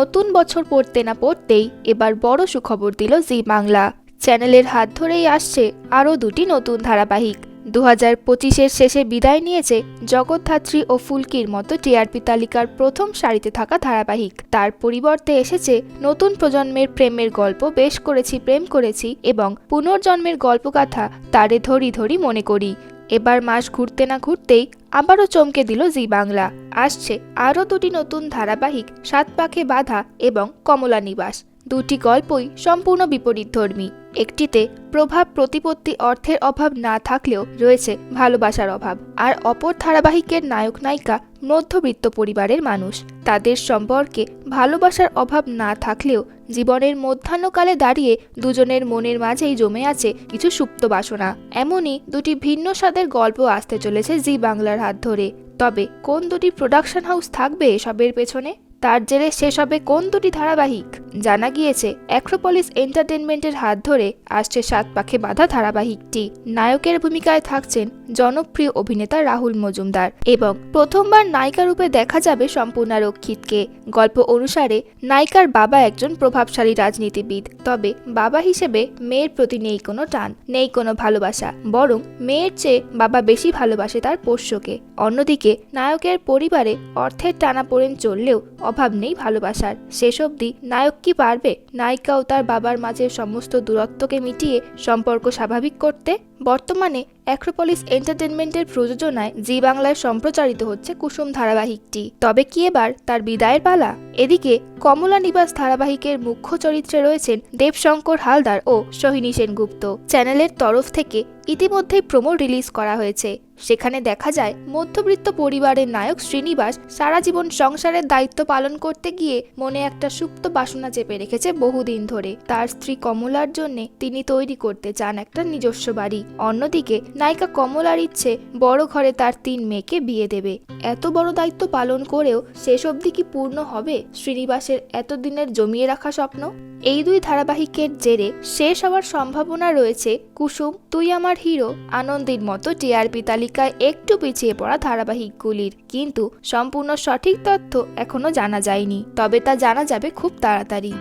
নতুন বছর পড়তে না পড়তেই এবার বড় সুখবর দিল জি বাংলা। চ্যানেলের হাত ধরেই আসছে আরও দুটি নতুন ধারাবাহিক। দু হাজার পঁচিশের শেষে বিদায় নিয়েছে জগৎধাত্রী ও ফুলকির মতো টিআরপি তালিকার প্রথম সারিতে থাকা ধারাবাহিক। তার পরিবর্তে এসেছে নতুন প্রজন্মের প্রেমের গল্প, বেশ করেছি, প্রেম করেছি এবং পুনর্জন্মের গল্পগাথা, তারে ধরি ধরি মনে করি। এবার মাস ঘুরতে না ঘুরতেই আবারও চমকে দিল জি বাংলা। আসছে আরও দুটি নতুন ধারাবাহিক, সাত পাখে বাধা এবং কমলা নিবাস। দুটি গল্পই সম্পূর্ণ বিপরীতধর্মী একটিতে প্রভাব প্রতিপত্তি অর্থের অভাব না থাকলেও রয়েছে ভালোবাসার অভাব। আর অপর ধারাবাহিকের নায়ক নায়িকা মধ্যবিত্ত পরিবারের মানুষ। তাদের সম্পর্কে ভালোবাসার অভাব না থাকলেও জীবনের মধ্যাহ্নকালে দাঁড়িয়ে দুজনের মনের মাঝেই জমে আছে কিছু সুপ্ত বাসনা। এমনই দুটি ভিন্ন স্বাদের গল্প আসতে চলেছে জি বাংলার হাত ধরে। তবে কোন দুটি প্রোডাকশন হাউস থাকবে এসবের পেছনে? তার জেরে শেষ হবে কোন দুটি ধারাবাহিক? জানা গিয়েছে অ্যাক্রোপলিস এন্টারটেনমেন্টের হাত ধরে আসছে সাত পাখে বাঁধা ধারাবাহিকটি। নায়কের ভূমিকায় থাকছেন জনপ্রিয় অভিনেতা রাহুল মজুমদার এবং প্রথমবার নায়িকা রূপে দেখা যাবে সম্পূর্ণা রক্ষিতকে। গল্প অনুসারে, নায়িকার বাবা একজন প্রভাবশালী রাজনীতিবিদ, তবে বাবা হিসেবে মেয়ের প্রতি নেই কোনো টান, নেই কোনো ভালোবাসা, বরং মেয়ের চেয়ে বাবা বেশি ভালোবাসে তার পোষ্যকে। অন্যদিকে, নায়কের পরিবারে অর্থের টানাপোড়েন চললেও অভাব নেই ভালোবাসার। শেষ অবধি নায়ক কি পারবে? নায়িকাও তার বাবার মাঝে সমস্ত দূরত্বকে মিটিয়ে সম্পর্ক স্বাভাবিক করতে? বর্তমানে অ্যাক্রোপলিস এন্টারটেনমেন্টের প্রযোজনায় জি বাংলায় সম্প্রচারিত হচ্ছে কুসুম ধারাবাহিকটি। তবে কি এবার তার বিদায়ের পালা? এদিকে কমলা নিবাস ধারাবাহিকের মুখ্য চরিত্রে রয়েছেন দেবশঙ্কর হালদার ও সোহিনী সেনগুপ্ত। চ্যানেলের তরফ থেকে ইতিমধ্যেই প্রোমো রিলিজ করা হয়েছে। সেখানে দেখা যায়, মধ্যবিত্ত পরিবারের নায়ক শ্রীনিবাস সারা জীবন সংসারের দায়িত্ব পালন করতে গিয়ে মনে একটা সুপ্ত বাসনা চেপে রেখেছে বহুদিন ধরে। তার স্ত্রী কমলার জন্য তিনি তৈরি করতে চান একটা নিজস্ব বাড়ি। অন্যদিকে নায়িকা কমলার ইচ্ছে বড় ঘরে তার তিন মেয়েকে বিয়ে দেবে। এত বড় দায়িত্ব পালন করেও শেষ অবধি কি পূর্ণ হবে শ্রীনিবাসের এতদিনের জমিয়ে রাখা স্বপ্ন? এই দুই ধারাবাহিকের জেরে শেষ হওয়ার সম্ভাবনা রয়েছে কুসুম, তুই আমার হিরো, আনন্দের মতো টিআরপি তালিকায় একটু পিছিয়ে পড়া ধারাবাহিকগুলির। কিন্তু সম্পূর্ণ সঠিক তথ্য এখনও জানা যায়নি, তবে তা জানা যাবে খুব তাড়াতাড়ি।